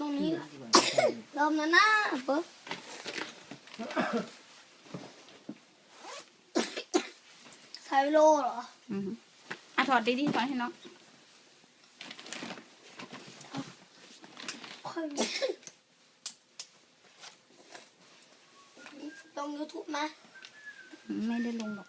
ตรงนี้ล่ะลมนะนะปุ๊บใช้โลเหรออืมอะถอดดีๆถอดให้น้องค่อยลงยูทูบไหมไม่ได้ลงหรอก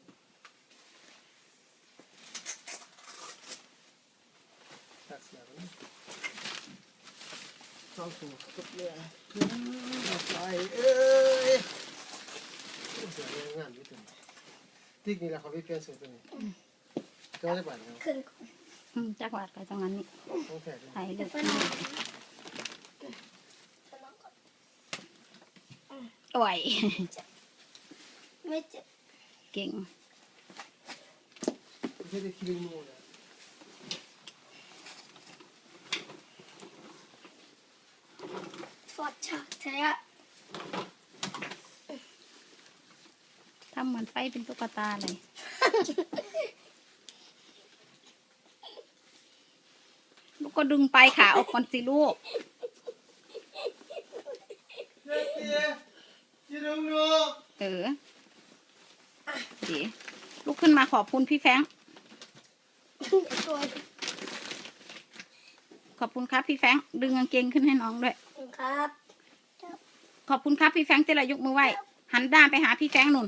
เข้าสู่กับเรือขึ้นไปเอ้ยเสือย่องงานไม่ถึงติ๊กนี่แหละเขาพี่เพียนสูอตัวนี้ก็ได้บัตรแล้วขึ้นจักหวัดไปตรงนั้นนี่ต้องแทกไปเลืโอ้ยไม่เจ็บเก่งไม่ได้คิดเป็นโม่เลย อดฉากแท้ทำเหมือนไฟเป็นตุ๊กตาเลยลูกก็ดึงไปขาออกก่อนสิลูก30 kronor. เออเดี๋ยวลุกขึ้นมาขอบคุณพี่แฟรงค์ตัวขอบคุณครับพี่แฟรงค์ดึงกางเกงขึ้นให้น้องด้วย ครับ ขอบคุณครับพี่แฟงที่เรายกมือไหว้หันด้านไปหาพี่แฟงนุ่น